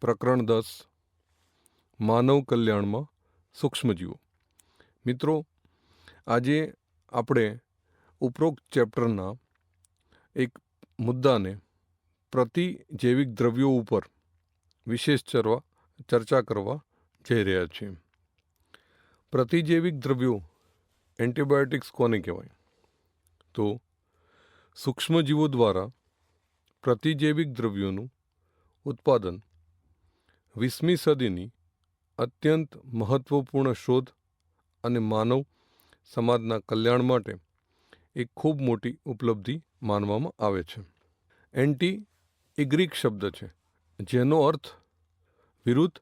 પ્રકરણ દસ. માનવ કલ્યાણમાં સૂક્ષ્મજીવો. મિત્રો, આજે આપણે ઉપરોક્ત ચેપ્ટરના એક મુદ્દાને પ્રતિ જૈવિક દ્રવ્યો ઉપર વિશેષ ચરવા, ચર્ચા કરવા જઈ રહ્યા છીએ. પ્રતિજૈવિક દ્રવ્યો એન્ટીબાયોટિક્સ કોને કહેવાય? તો સૂક્ષ્મજીવો દ્વારા પ્રતિજૈવિક દ્રવ્યોનું ઉત્પાદન વીસમી સદીની અત્યંત મહત્ત્વપૂર્ણ શોધ અને માનવ સમાજના કલ્યાણ માટે એક ખૂબ મોટી ઉપલબ્ધિ માનવામાં આવે છે. એન્ટી એ ગ્રીક શબ્દ છે, જેનો અર્થ વિરુદ્ધ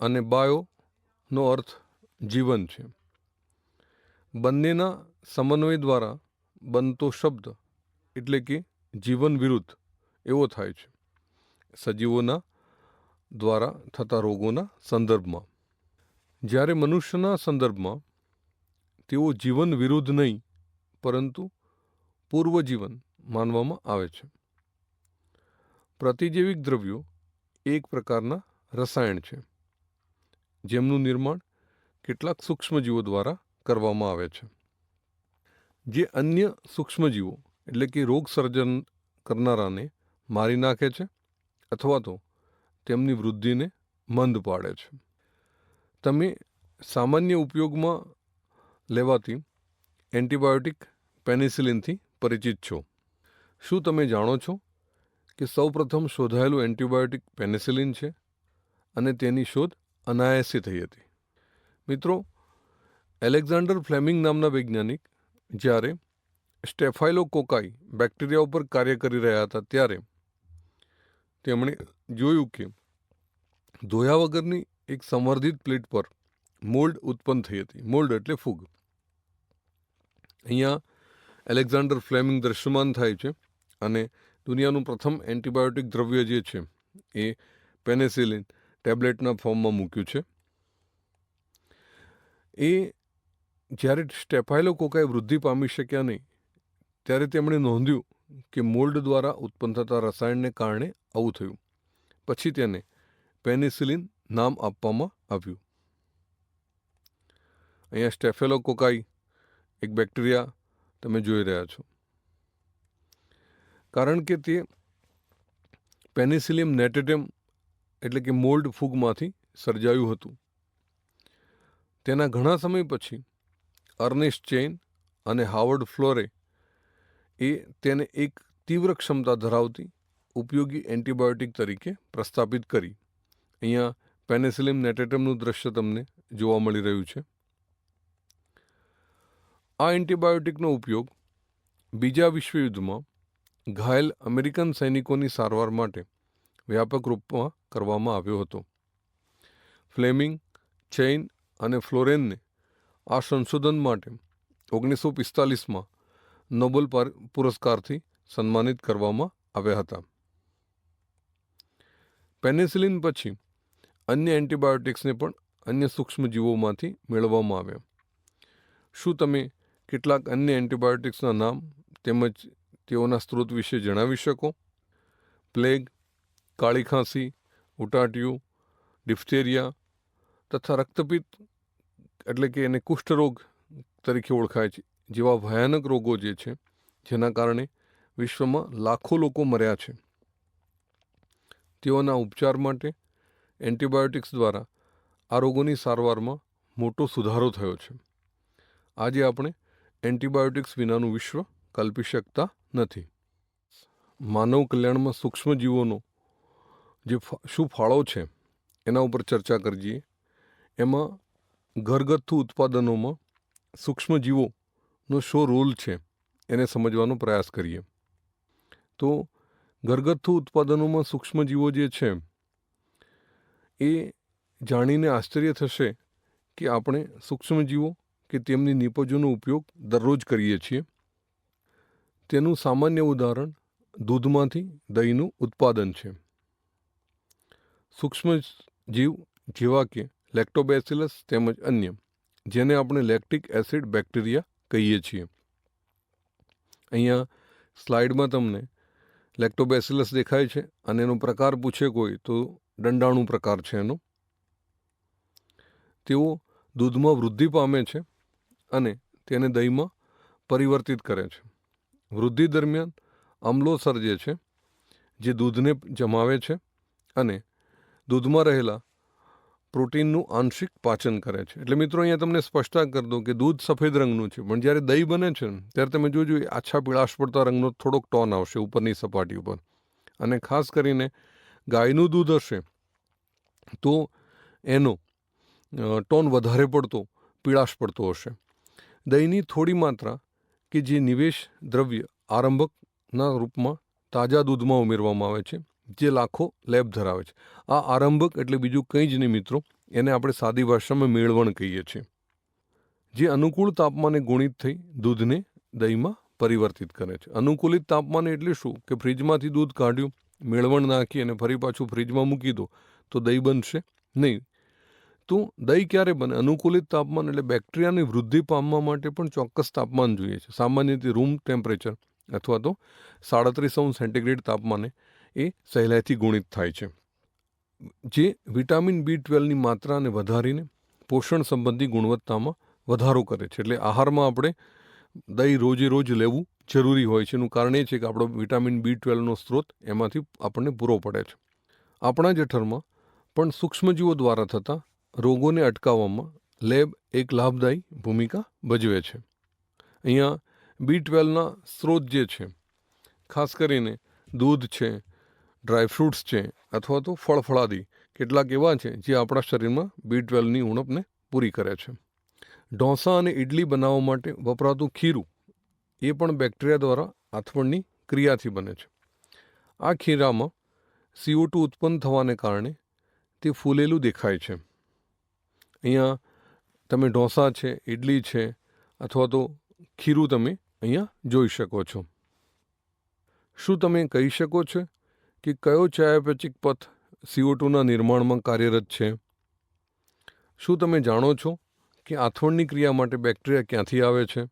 અને બાયોનો અર્થ જીવન છે. બંનેના સમન્વય દ્વારા બનતો શબ્દ એટલે કે જીવન વિરુદ્ધ એવો થાય છે. સજીવોના દ્વારા થતા રોગોના સંદર્ભમાં. જ્યારે મનુષ્યના સંદર્ભમાં તેઓ જીવન વિરુદ્ધ નહીં, પરંતુ પૂર્વજીવન માનવામાં આવે છે. પ્રતિજૈવિક દ્રવ્યો એક પ્રકારના રસાયણ છે. જેમનું નિર્માણ કેટલાક સૂક્ષ્મજીવો દ્વારા કરવામાં આવે છે. જે અન્ય સૂક્ષ્મજીવો, એટલે કે રોગ સર્જન કરનારાને મારી નાખે છે, અથવા તો તેમની વૃદ્ધિને મંદ પાડે છે. તમે સામાન્ય ઉપયોગમાં લેવાતી એન્ટીબાયોટિક પેનિસિલિનથી પરિચિત છો. શું તમે જાણો છો કે સૌપ્રથમ શોધાયેલું એન્ટીબાયોટિક પેનિસિલિન છે અને તેની શોધ અનાયાસે થઈ હતી? મિત્રો, એલેક્ઝાન્ડર ફ્લેમિંગ નામના વૈજ્ઞાનિક જ્યારે સ્ટેફાઇલોકોકાઈ બેક્ટેરિયા ઉપર કાર્ય કરી રહ્યા હતા ત્યારે તેમણે જોયું કે ધોયા વગરની એક સંવર્ધિત પ્લેટ પર મોલ્ડ ઉત્પન્ન થઈ હતી. મોલ્ડ એટલે ફૂગ. અહીંયા એલેક્ઝાન્ડર ફ્લેમિંગ દ્રશ્યમાન થાય છે અને દુનિયાનું પ્રથમ એન્ટીબાયોટિક દ્રવ્ય જે છે એ પેનેસિલિન ટેબ્લેટના ફોર્મમાં મૂક્યું છે. એ જ્યારે સ્ટેફાઇલોકોકાએ વૃદ્ધિ પામી શક્યા નહીં, ત્યારે તેમણે નોંધ્યું કે મોલ્ડ દ્વારા ઉત્પન્ન થતા રસાયણને કારણે આવું થયું. પછી તેને પેનિસિલિન નામ આપવામાં આવ્યું અહીંયા સ્ટેફેલોકોકાઈ એક બેક્ટેરિયા તમે જોઈ રહ્યા છો. કારણ કે તે પેનિસિલિયમ નેટેટેમ એટલે કે મોલ્ડ ફૂગમાંથી સર્જાયું હતું. તેના ઘણા સમય પછી અર્નેસ્ટ ચેન અને હાવર્ડ ફ્લોરે એ તેને એક તીવ્ર ક્ષમતા ધરાવતી ઉપયોગી એન્ટીબાયોટિક તરીકે પ્રસ્થાપિત કરી. અહીંયા પેનેસિલિમ નેટેટમનું દ્રશ્ય તમને જોવા મળી રહ્યું છે. આ એન્ટીબાયોટિકનો ઉપયોગ બીજા વિશ્વયુદ્ધમાં ઘાયલ અમેરિકન સૈનિકોની સારવાર માટે વ્યાપક રૂપમાં કરવામાં આવ્યો હતો. ફ્લેમિંગ, ચેઇન અને ફ્લોરેનને આ સંશોધન માટે ઓગણીસો પિસ્તાલીસમાં નોબલ પુરસ્કારથી સન્માનિત કરવામાં આવ્યા હતા. પેનિસિલિન પછી અન્ય એન્ટીબાયોટિક્સને પણ અન્ય સૂક્ષ્મજીવોમાંથી મેળવવામાં આવ્યા શું તમે કેટલાક અન્ય એન્ટીબાયોટિક્સના નામ તેમજ તેઓના સ્ત્રોત વિશે જણાવી શકો? પ્લેગ, કાળી ખાંસી, ઉટાટિયું ડિફ્ટેરિયા તથા રક્તપિત્ત, એટલે કે એને કુષ્ઠરોગ તરીકે ઓળખાય છે, જેવા ભયાનક રોગો જે છે, જેના કારણે વિશ્વમાં લાખો લોકો મર્યા છે. તેઓના ઉપચાર માટે એન્ટીબાયોટિક્સ દ્વારા આ રોગોની સારવારમાં મોટો સુધારો થયો છે. આજે આપણે એન્ટીબાયોટિક્સ વિનાનું વિશ્વ કલ્પી શકતા નથી. માનવ કલ્યાણમાં સૂક્ષ્મજીવોનો જે શું ફાળો છે એના ઉપર ચર્ચા કરીએ એમાં ઘરગથ્થુ ઉત્પાદનોમાં સૂક્ષ્મજીવોનો શો રોલ છે એને સમજવાનો પ્રયાસ કરીએ. તો ઘરગથ્થુ ઉત્પાદનોમાં સૂક્ષ્મજીવો જે છે એ જાણીને આશ્ચર્ય થશે કે આપણે સૂક્ષ્મજીવો કે તેમની નિપજોનો ઉપયોગ દરરોજ કરીએ છીએ. તેનું સામાન્ય ઉદાહરણ દૂધમાંથી દહીંનું ઉત્પાદન છે. સૂક્ષ્મજીવ જેવા કે લેક્ટોબેસિલસ તેમજ અન્ય, જેને આપણે લેક્ટિક એસિડ બેક્ટેરિયા કહીએ છીએ. અહીંયા સ્લાઇડમાં તમને લેક્ટોબેસિલસ દેખાય છે અને એનો પ્રકાર પૂછે કોઈ તો દંડાણુ પ્રકાર છે એનો. તેઓ દૂધમાં વૃદ્ધિ પામે છે અને તેને દહીંમાં પરિવર્તિત કરે છે. વૃદ્ધિ દરમિયાન અમલો સર્જે છે, જે દૂધને જમાવે છે અને દૂધમાં રહેલા પ્રોટીનનું આંશિક પાચન કરે છે. એટલે મિત્રો, અહીંયા તમને સ્પષ્ટતા કરી દઉં કે દૂધ સફેદ રંગનું છે. પણ જ્યારે દહીં બને છે ત્યારે તમે જોજો આછા પીળાશ પડતા રંગનો થોડોક ટોન આવશે ઉપરની સપાટી ઉપર. અને ખાસ કરીને ગાયનું દૂધ હશે, તો એનો ટોન વધારે પડતો, પીળાશ પડતો હશે. દહીંની થોડી માત્રા કે જે નિવેશ દ્રવ્ય આરંભકના રૂપમાં તાજા દૂધમાં ઉમેરવામાં આવે છે, જે લાખો લેબ ધરાવે છે. આ આરંભક એટલે બીજું કંઈ જ નહીં મિત્રો, એને આપણે સાદી ભાષામાં મેળવણ કહીએ છીએ. જે અનુકૂળ તાપમાને ગુણિત થઈ દૂધને દહીંમાં પરિવર્તિત કરે છે. અનુકૂલિત તાપમાને એટલે શું? કે ફ્રીજમાંથી દૂધ કાઢ્યું મેળવણ નાખી અને ફરી પાછું ફ્રીજમાં મૂકી દો, તો દહીં બનશે નહીં. તો દહીં ક્યારે બને? અનુકૂલિત તાપમાન એટલે બેક્ટેરિયાની વૃદ્ધિ પામવા માટે પણ ચોક્કસ તાપમાન જોઈએ છે. સામાન્ય રીતે રૂમ ટેમ્પરેચર અથવા તો સાડત્રીસ અંશ સેન્ટીગ્રેડ તાપમાને એ સહેલાઈથી ગુણિત થાય છે. જે વિટામિન બી ટ્વેલ્વની માત્રાને વધારીને પોષણ સંબંધી ગુણવત્તામાં વધારો કરે છે. એટલે આહારમાં આપણે દહીં રોજે રોજ લેવું જરૂરી હોય છે. એનું કારણ એ છે કે આપણો વિટામિન બી ટ્વેલ્વનો સ્ત્રોત એમાંથી આપણને પૂરો પડે છે. આપણા જઠરમાં પણ સૂક્ષ્મજીવો દ્વારા થતા રોગોને અટકાવવામાં લેબ એક લાભદાયી ભૂમિકા ભજવે છે. અહીંયા બી ટ્વેલ્વના સ્ત્રોત જે છે, ખાસ કરીને દૂધ છે ડ્રાયફ્રૂટ્સ છે અથવા તો ફળફળાદી કેટલાક એવા છે જે આપણા શરીરમાં બી ટ્વેલ્વની ઉણપને પૂરી કરે છે. ઢોસા અને ઇડલી બનાવવા માટે વપરાતું ખીરું એ પણ બેક્ટેરિયા દ્વારા આથવણની ક્રિયાથી બને છે. આ ખીરામાં સીઓ ટુ ઉત્પન્ન થવાને કારણે તે ફૂલેલું દેખાય છે. અહીંયા તમે ઢોસા છે ઇડલી છે અથવા તો ખીરું તમે અહીંયા જોઈ શકો છો. શું તમે કહી શકો છો કે કયો ચયાપચિક પથ સીઓ ટુના નિર્માણમાં કાર્યરત છે? શું તમે જાણો છો કે આથવણની ક્રિયા માટે બેક્ટેરિયા ક્યાંથી આવે છે?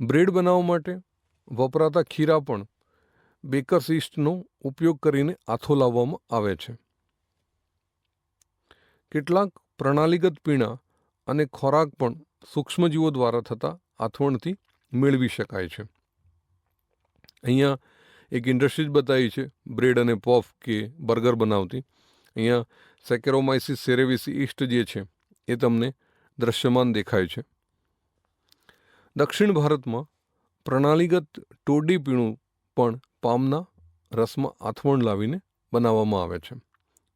બ્રેડ બનાવવા માટે વપરાતા ખીરા પણ બેકર્સ ઈસ્ટનો ઉપયોગ કરીને આથો લાવવામાં આવે છે. કેટલાક પ્રણાલીગત પીણા અને ખોરાક પણ સૂક્ષ્મજીવો દ્વારા થતા આથવણથી મેળવી શકાય છે. અહીંયા એક ઇન્ડસ્ટ્રીઝ બતાવી છે, બ્રેડ અને પોફ કે બર્ગર બનાવતી. અહીંયા સેકેરોમાઇસિસ સેરેવિસી ઈસ્ટ જે છે, એ તમને દ્રશ્યમાન દેખાય છે. દક્ષિણ ભારતમાં પ્રણાલીગત ટોડી પીણું પણ પામના રસમાં આથવણ લાવીને બનાવવામાં આવે છે.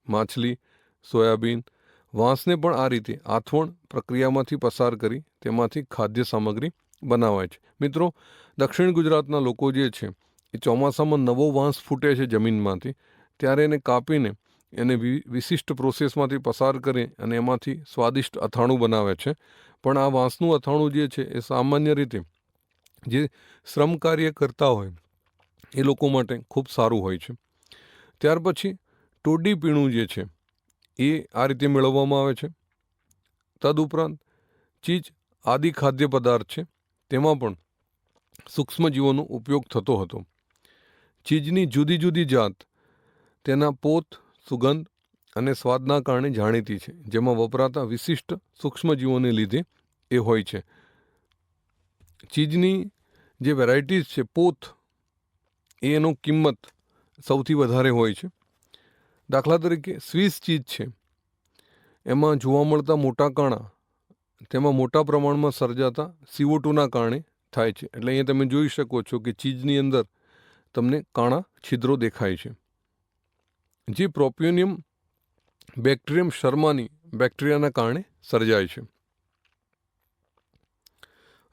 માછલી, સોયાબીન, વાંસને પણ આ રીતે આથવણ પ્રક્રિયામાંથી પસાર કરી તેમાંથી ખાદ્ય સામગ્રી બનાવાય છે. મિત્રો, દક્ષિણ ગુજરાતના લોકો જે છે, એ ચોમાસામાં નવો વાંસ ફૂટે છે જમીનમાંથી, ત્યારે એને કાપીને એને વિશિષ્ટ પ્રોસેસમાંથી પસાર કરી અને એમાંથી સ્વાદિષ્ટ અથાણું બનાવે છે. પણ આ વાંસનું અથાણું જે છે, એ સામાન્ય રીતે જે શ્રમ કાર્ય કરતા હોય, એ લોકો માટે ખૂબ સારું હોય છે. ત્યાર પછી ટોડી પીણું જે છે, એ આ રીતે મેળવવામાં આવે છે. તદુપરાંત ચીજ આદિ ખાદ્ય પદાર્થ છે, તેમાં પણ સૂક્ષ્મજીવોનો ઉપયોગ થતો હતો. ચીજની જુદી જુદી જાત, તેના પોત સુગંધ અને સ્વાદના કારણે જાણીતી છે, જેમાં વપરાતા વિશિષ્ટ સૂક્ષ્મજીવોને લીધે એ હોય છે. ચીજની જે વેરાયટીઝ છે પોત એ એનો કિંમત સૌથી વધારે હોય છે. દાખલા તરીકે સ્વિસ ચીજ છે. એમાં જોવા મળતા મોટા કાણા, તેમાં મોટા પ્રમાણમાં સર્જાતા સીઓ ટુના કારણે થાય છે. એટલે અહીંયા તમે જોઈ શકો છો કે ચીજની અંદર તમને કાણા છિદ્રો દેખાય છે. જે પ્રોપ્યુનિયમ બેક્ટેરિયમ શર્માની બેક્ટેરિયાના કારણે સર્જાય છે.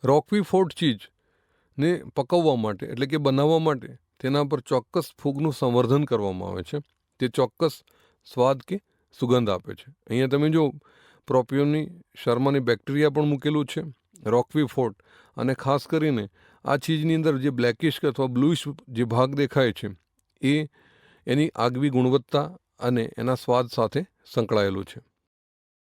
રોકવી ફોર્ટ ચીજને પકવવા માટે, એટલે કે બનાવવા માટે, તેના પર ચોક્કસ ફૂગનું સંવર્ધન કરવામાં આવે છે. તે ચોક્કસ સ્વાદ કે સુગંધ આપે છે. અહીંયા તમે જો પ્રોપિયોની શર્માની બેક્ટેરિયા પણ મૂકેલું છે, રોકવી ફોર્ટ, અને ખાસ કરીને આ ચીજની અંદર જે બ્લેકિશ અથવા બ્લુઇશ જે ભાગ દેખાય છે, એ એની આગવી ગુણવત્તા અને એના સ્વાદ સાથે સંકળાયેલું છે.